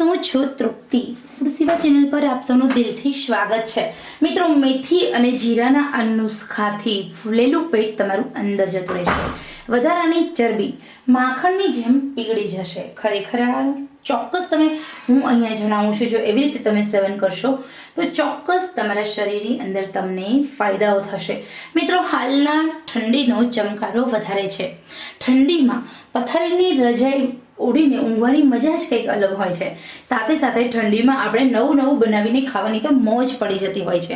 હું છું તૃપ્તિ. Food channel પર આપ સૌનું દિલથી સ્વાગત છે. મિત્રો, મેથી અને જીરાના આ નુસ્ખાથી ફૂલેલું પેટ તમારું અંદર જતું રહેશે. વધારાની ચરબી માખણની જેમ પીગળી જશે. ખરેખર ચોક્કસ તમે, હું અહીંયા જણાવું છું, જો એવી રીતે તમે સેવન કરશો, તો ચોક્કસ તમારા શરીરની અંદર તમને ફાયદાઓ થશે. મિત્રો, હાલના ઠંડીનો ચમકારો વધારે છે. ઠંડીમાં પથારીની રજાઈ ઓઢીને ઊંઘવાની મજા જ કંઈક અલગ હોય છે. સાથે સાથે ઠંડીમાં આપણે નવું નવું બનાવીને ખાવાની તો મોજ પડી જતી હોય છે.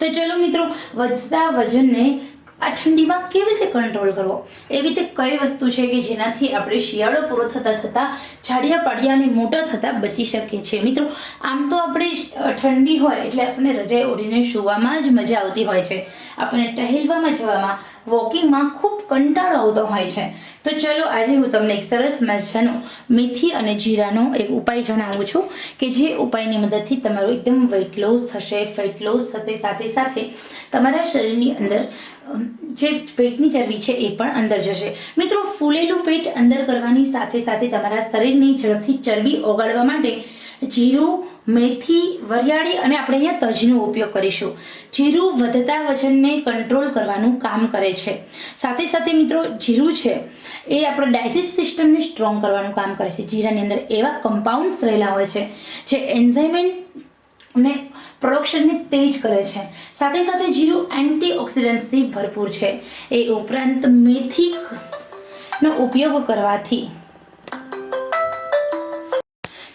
તો ચલો મિત્રો, વધતા વજનને આ ઠંડીમાં કેવી રીતે કંટ્રોલ કરવો? એવી રીતે કઈ વસ્તુ છે કે જેનાથી આપણે શિયાળો પૂરો થતાં થતાં જાડિયા પાડિયા અને મોટા થતાં બચી શકીએ છીએ? મિત્રો, આમ તો આપણે ઠંડી હોય એટલે આપણને રજાઈ ઓઢીને સુવામાં જ મજા આવતી હોય છે. આપણને ટહેલવામાં, જવામાં, વોકિંગમાં ખૂબ કંટાળો આવતો હોય છે. તો ચલો આજે હું તમને એક સરસ મજાનો મેથી અને જીરાનો એક ઉપાય જણાવું છું કે જે ઉપાયની મદદથી તમારું એકદમ વેઇટ લોસ થશે ફેટ લોસ થશે, સાથે સાથે તમારા શરીરની અંદર જે પેટની ચરબી છે એ પણ અંદર જશે. મિત્રો, ફૂલેલું પેટ અંદર કરવાની સાથે સાથે તમારા શરીરની ઝડપથી ચરબી ઓગાળવા માટે જીરું, મેથી, વરિયાળી અને આપણે અહીંયા તજનો ઉપયોગ કરીશું. જીરું વધતા વજનને કંટ્રોલ કરવાનું કામ કરે છે. સાથે સાથે મિત્રો, જીરું છે એ આપણા ડાયજેસ્ટ સિસ્ટમને સ્ટ્રોંગ કરવાનું કામ કરે છે. જીરાની અંદર એવા કમ્પાઉન્ડ્સ રહેલા હોય છે જે એન્ઝાઇમેન્ટ ને પ્રોડક્શનને તેજ કરે છે. સાથે સાથે જીરું એન્ટીઓક્સિડન્ટ્સથી ભરપૂર છે. એ ઉપરાંત મેથીનો ઉપયોગ કરવાથી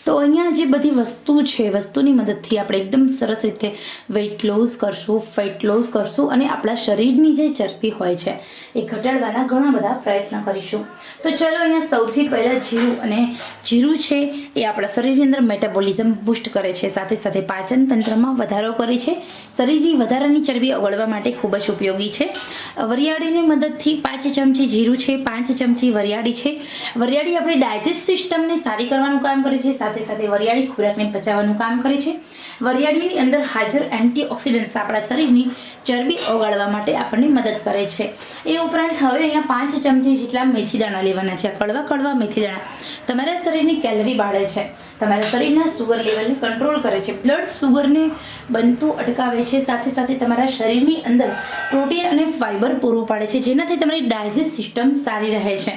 તો અહીંયા જે બધી વસ્તુ છે, વસ્તુની મદદથી આપણે એકદમ સરસ રીતે વેઇટ લોસ કરશું ફેટ લોસ કરશું અને આપણા શરીરની જે ચરબી હોય છે, એ ઘટાડવાના ઘણા બધા પ્રયત્ન કરીશું. તો ચલો અહીંયા સૌથી પહેલાં જીરું અને જીરું છે, એ આપણા શરીરની અંદર મેટાબોલિઝમ બુસ્ટ કરે છે. સાથે સાથે પાચન તંત્રમાં વધારો કરે છે. શરીરની વધારાની ચરબી ઓગળવા માટે ખૂબ જ ઉપયોગી છે. વરિયાળીની મદદથી પાંચ ચમચી જીરું છે, પાંચ ચમચી વરિયાળી છે. વરિયાળી આપણી ડાયજેસ્ટ સિસ્ટમને સારી કરવાનું કામ કરે છે. સાથે સાથે સાથે વરિયાળી ખોરાકને પચાવવાનું કામ કરે છે. વરિયાળીની અંદર હાજર એન્ટીઓક્સિડન્ટ્સ આપણા શરીરની ચરબી ઓગાળવા માટે આપણને મદદ કરે છે. એ ઉપરાંત હવે અહીંયા પાંચ ચમચી જેટલા મેથી દાણા લેવાના છે. કડવા કડવા મેથી દાણા તમારા શરીરની કેલરી બાળે છે. તમારા શરીરના સુગર લેવલને કંટ્રોલ કરે છે. બ્લડ સુગરને બનતું અટકાવે છે. સાથે સાથે તમારા શરીરની અંદર પ્રોટીન અને ફાઇબર પૂરું પાડે છે. જેનાથી તમારી ડાયજેસ્ટ સિસ્ટમ સારી રહે છે.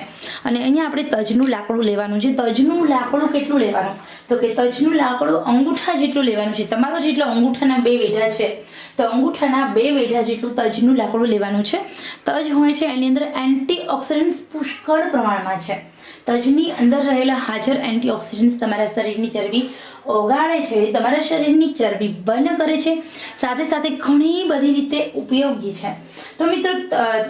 અને અહીંયા આપણે તજનું લાકડું લેવાનું છે. તજનું લાકડું કેટલું લેવાનું? તો કે તજનું લાકડું અંગૂઠા જેટલું લેવાનું છે. તમારો જેટલો અંગૂઠાના બે વેઢા છે, તો અંગૂઠાના બે વેઢા જેટલું તજનું લાકડું લેવાનું છે. તજ હોય છે એની અંદર એન્ટીઓક્સિડન્ટ્સ પુષ્કળ પ્રમાણમાં છે. તજની અંદર રહેલા હાજર એન્ટીઓક્સિડન્ટ્સ તમારા શરીરની ચરબી ઓગાળે છે તમારા શરીરની ચરબી બંધ કરે છે. સાથે સાથે ઘણી બધી રીતે ઉપયોગી છે. તો મિત્રો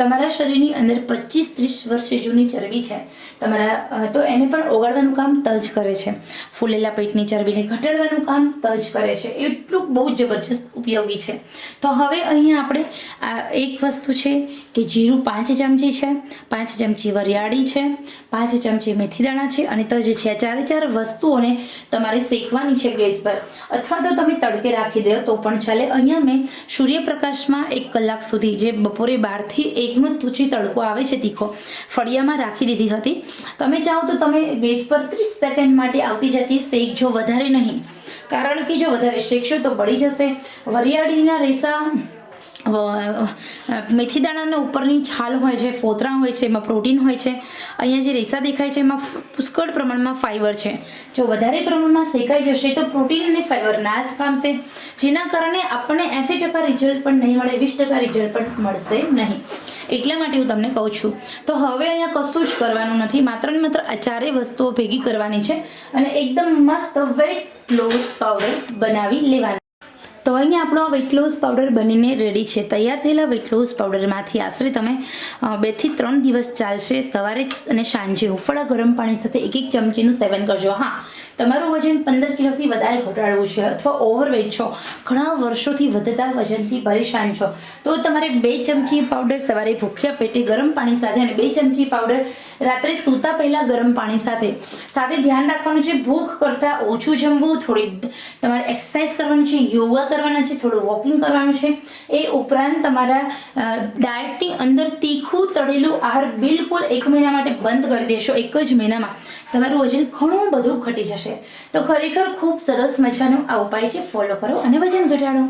તમારા શરીરની અંદર પચીસ ત્રીસ વર્ષ જૂની ચરબી છે. તમારા તો એને પણ ઓગાળવાનું કામ તજ કરે છે. ફૂલેલા પેટની ચરબીને ઘટાડવાનું કામ તજ કરે છે. એટલું બહુ જબરજસ્ત ઉપયોગી છે. તો હવે અહીંયા આપણે, આ એક વસ્તુ છે કે જીરું પાંચ ચમચી છે, પાંચ ચમચી વરિયાળી છે, પાંચ ચમચી મેથીદાણા છે અને તજ છે ચારે ચાર વસ્તુઓને તમારે શેકવાની છે ગેસ પર. અથવા તો તમે તડકે રાખી દો તો પણ ચાલે. અહીંયા મેં સૂર્યપ્રકાશમાં એક કલાક સુધી જે બપોરે બારથી એકનો તૂચી તડકો આવે છે તીખો, ફળિયામાં રાખી દીધી હતી. તમે ચાહો તો તમે ગેસ પર ત્રીસ સેકન્ડ માટે આવતી જતી શેકજો વધારે નહીં. કારણ કે જો વધારે શેકશો તો બળી જશે. વરિયાળીના રેસા મેથી દાણાના ઉપરની છાલ હોય છે, ફોતરા હોય છે, એમાં પ્રોટીન હોય છે. અહીંયા જે રેસા દેખાય છે, એમાં પુષ્કળ પ્રમાણમાં ફાઈબર છે. જો વધારે પ્રમાણમાં શેકાઈ જશે તો પ્રોટીન અને ફાઈબર નાશ પામશે, જેના કારણે આપણને એંસી ટકા રિઝલ્ટ પણ નહીં મળે, વીસ ટકા રિઝલ્ટ પણ મળશે નહીં. એટલા માટે હું તમને કહું છું. તો હવે અહીંયા કશું જ કરવાનું નથી, માત્ર ને માત્ર આ ચારેય વસ્તુઓ ભેગી કરવાની છે અને એકદમ મસ્ત વેટ લોસ પાવડર બનાવી લેવાનો. તો અહીંયા આપણો વેટ લોસ પાવડર બનીને રેડી છે. તૈયાર થયેલા વેટ લોસ પાવડરમાંથી આશરે તમે બેથી ત્રણ દિવસ ચાલશે સવારે અને સાંજે. હુંફળા ગરમ પાણી સાથે એક એક ચમચીનું સેવન કરજો. હા, તમારું વજન પંદર કિલોથી વધારે ઘટાડવું છે અથવા ઓવરવેટ છો. ઘણા વર્ષોથી વધતા વજનથી પરેશાન છો. તો તમારે બે ચમચી પાવડર સવારે ભૂખ્યા પેટે ગરમ પાણી સાથે અને બે ચમચી પાવડર રાત્રે સૂતા પહેલાં ગરમ પાણી સાથે. સાથે ધ્યાન રાખવાનું છે, ભૂખ કરતાં ઓછું જમવું, થોડી તમારે એક્સરસાઇઝ કરવાની છે, યોગા કરવાના છે, થોડું વોકિંગ કરવાનું છે. એ ઉપરાંત તમારા ડાયટની અંદર તીખું, તળેલું આહાર બિલકુલ એક મહિના માટે બંધ કરી દેશો, એક જ મહિનામાં. તમારું વજન ઘણું બધું ઘટી જશે. તો ખરેખર ખૂબ સરસ મજાનો આ ઉપાય છે ફોલો કરો અને વજન ઘટાડો.